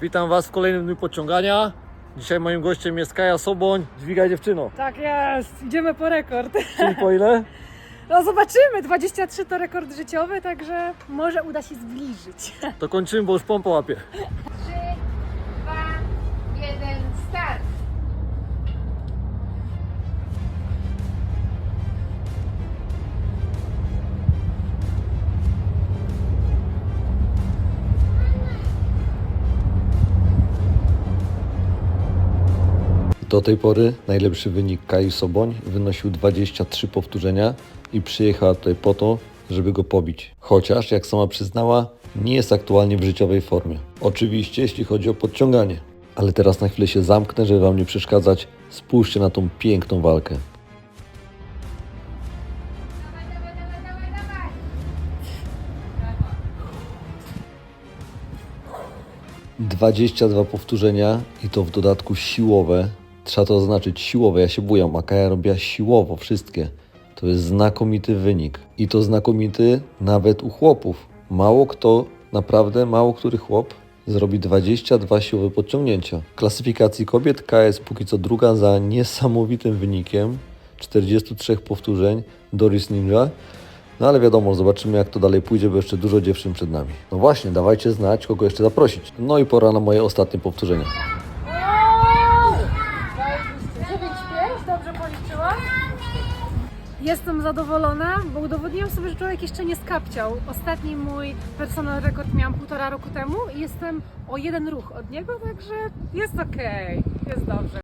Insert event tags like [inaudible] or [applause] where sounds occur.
Witam Was w kolejnym dniu podciągania. Dzisiaj moim gościem jest Kaja Soboń. Dźwigaj dziewczyno. Tak jest, idziemy po rekord. Czyli po ile? [laughs] No zobaczymy, 23 to rekord życiowy, także może uda się zbliżyć. To kończymy, bo już pompa łapie. Do tej pory najlepszy wynik Kai Soboń wynosił 23 powtórzenia i przyjechała tutaj po to, żeby go pobić. Chociaż, jak sama przyznała, nie jest aktualnie w życiowej formie. Oczywiście, jeśli chodzi o podciąganie. Ale teraz na chwilę się zamknę, żeby Wam nie przeszkadzać. Spójrzcie na tą piękną walkę. Dawaj! 22 powtórzenia i to w dodatku siłowe. Trzeba to zaznaczyć siłowe. Ja się bujam, a Kaja robiła siłowo wszystkie. To jest znakomity wynik. I to znakomity nawet u chłopów. Mało kto, naprawdę mało który chłop zrobi 22 siłowe podciągnięcia. W klasyfikacji kobiet Kaja jest póki co druga za niesamowitym wynikiem 43 powtórzeń Doris Ninja. No ale wiadomo, zobaczymy jak to dalej pójdzie, bo jeszcze dużo dziewczyn przed nami. No właśnie, dawajcie znać, kogo jeszcze zaprosić. No i pora na moje ostatnie powtórzenie. Dobrze policzyłam? Jestem zadowolona, bo udowodniłam sobie, że człowiek jeszcze nie skapciał. Ostatni mój personal rekord miałam półtora roku temu i jestem o jeden ruch od niego, także jest okej, jest dobrze.